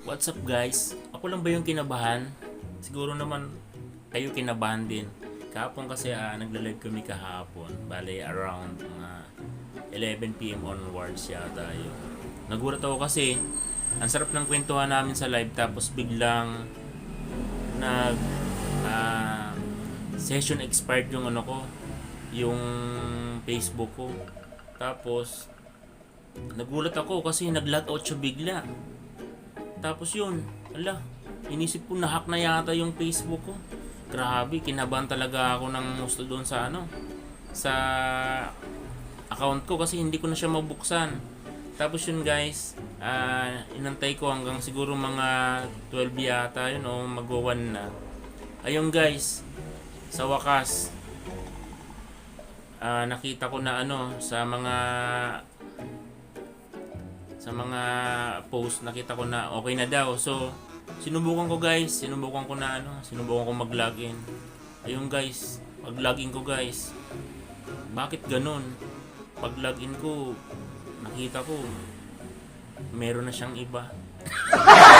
What's up guys? Ako lang ba yung kinabahan? Siguro naman kayo kinabahan din. Kahapon kasi ah, nagla-live kami kahapon. Bale around mga 11pm onwards yata yun. Nagulat ako kasi ang sarap ng kwentuhan namin sa live tapos biglang nag ah, session expired yung ano ko yung Facebook ko. Tapos nagulat ako kasi nag-log out siya bigla. Tapos yun, ala, inisip ko na-hack na yata yung Facebook ko. Grabe, kinabahan talaga ako ng gusto doon sa ano, sa account ko kasi hindi ko na siya mabuksan. Tapos yun guys, ah inantay ko hanggang siguro mga 12 yata yun o magwa 1 na. Ayun guys, sa wakas, ah nakita ko na ano sa mga sa mga post nakita ko na okay na daw. So, sinubukan ko guys, sinubukan ko na ano, sinubukan ko mag-login. Ayun guys, pag-login ko guys. Bakit ganun? Pag-login ko, nakita ko meron na siyang iba.